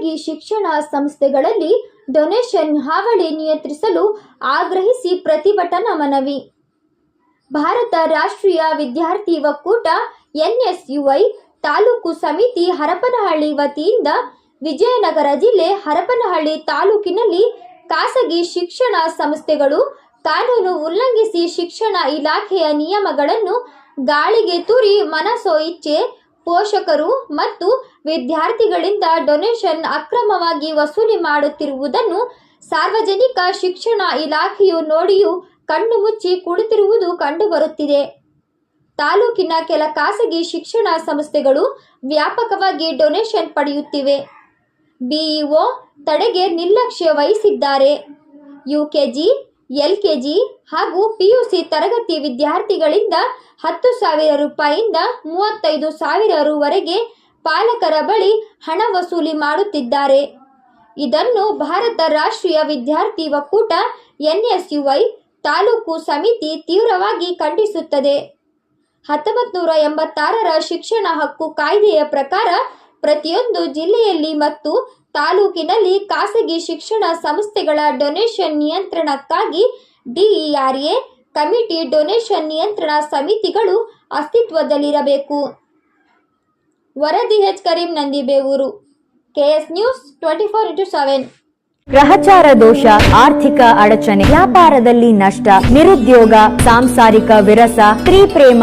ಖಾಸಗಿ ಶಿಕ್ಷಣ ಸಂಸ್ಥೆಗಳಲ್ಲಿ ಡೊನೇಷನ್ ಹಾವಳಿ ನಿಯಂತ್ರಿಸಲು ಆಗ್ರಹಿಸಿ ಪ್ರತಿಭಟನಾ ಮನವಿ. ಭಾರತ ರಾಷ್ಟ್ರೀಯ ವಿದ್ಯಾರ್ಥಿ ಒಕ್ಕೂಟ ಎನ್ಎಸ್ಯುಐ ತಾಲೂಕು ಸಮಿತಿ ಹರಪನಹಳ್ಳಿ ವತಿಯಿಂದ ವಿಜಯನಗರ ಜಿಲ್ಲೆ ಹರಪನಹಳ್ಳಿ ತಾಲೂಕಿನಲ್ಲಿ ಖಾಸಗಿ ಶಿಕ್ಷಣ ಸಂಸ್ಥೆಗಳು ಕಾನೂನು ಉಲ್ಲಂಘಿಸಿ ಶಿಕ್ಷಣ ಇಲಾಖೆಯ ನಿಯಮಗಳನ್ನು ಗಾಳಿಗೆ ತೂರಿ ಮನಸೋ ಇಚ್ಛೆ ಪೋಷಕರು ಮತ್ತು ವಿದ್ಯಾರ್ಥಿಗಳಿಂದ ಡೊನೇಷನ್ ಅಕ್ರಮವಾಗಿ ವಸೂಲಿ ಮಾಡುತ್ತಿರುವುದನ್ನು ಸಾರ್ವಜನಿಕ ಶಿಕ್ಷಣ ಇಲಾಖೆಯು ನೋಡಿಯೂ ಕಣ್ಣು ಮುಚ್ಚಿ ಕುಳಿತಿರುವುದು ಕಂಡುಬರುತ್ತಿದೆ. ತಾಲೂಕಿನ ಕೆಲ ಖಾಸಗಿ ಶಿಕ್ಷಣ ಸಂಸ್ಥೆಗಳು ವ್ಯಾಪಕವಾಗಿ ಡೊನೇಷನ್ ಪಡೆಯುತ್ತಿವೆ. ಬಿಇಒ ತಡೆಗೆ ನಿರ್ಲಕ್ಷ್ಯ ವಹಿಸಿದ್ದಾರೆ. ಯುಕೆಜಿ ಎಲ್ಕೆಜಿ ಹಾಗೂ ಪಿಯುಸಿ ತರಗತಿ ವಿದ್ಯಾರ್ಥಿಗಳಿಂದ ಹತ್ತು ಸಾವಿರ ರೂಪಾಯಿಯಿಂದ ಮೂವತ್ತೈದು ಸಾವಿರ ರೂವರೆಗೆ ಪಾಲಕರ ಬಳಿ ಹಣ ವಸೂಲಿ ಮಾಡುತ್ತಿದ್ದಾರೆ. ಇದನ್ನು ಭಾರತ ರಾಷ್ಟ್ರೀಯ ವಿದ್ಯಾರ್ಥಿ ಒಕ್ಕೂಟ ಎನ್ಎಸ್ಯುಐ ತಾಲೂಕು ಸಮಿತಿ ತೀವ್ರವಾಗಿ ಖಂಡಿಸುತ್ತದೆ. ಹತ್ತೊಂಬತ್ತು ನೂರ ಎಂಬತ್ತಾರರ ಶಿಕ್ಷಣ ಹಕ್ಕು ಕಾಯ್ದೆಯ ಪ್ರಕಾರ ಪ್ರತಿಯೊಂದು ಜಿಲ್ಲೆಯಲ್ಲಿ ಮತ್ತು ತಾಲೂಕಿನಲ್ಲಿ ಖಾಸಗಿ ಶಿಕ್ಷಣ ಸಂಸ್ಥೆಗಳ ಡೊನೇಷನ್ ನಿಯಂತ್ರಣಕ್ಕಾಗಿ ಡಿಇಆರ್ಎ ಕಮಿಟಿ ಡೊನೇಷನ್ ನಿಯಂತ್ರಣ ಸಮಿತಿಗಳು ಅಸ್ತಿತ್ವದಲ್ಲಿರಬೇಕು. ವರದಿ H. Karim Nandibevur, KS news twenty four into seven. ಗ್ರಹಚಾರ ದೋಷ, ಆರ್ಥಿಕ ಅಡಚಣೆ, ವ್ಯಾಪಾರದಲ್ಲಿ ನಷ್ಟ, ನಿರುದ್ಯೋಗ, ಸಾಂಸಾರಿಕ ವಿರಸ, ಸ್ತ್ರೀ ಪ್ರೇಮ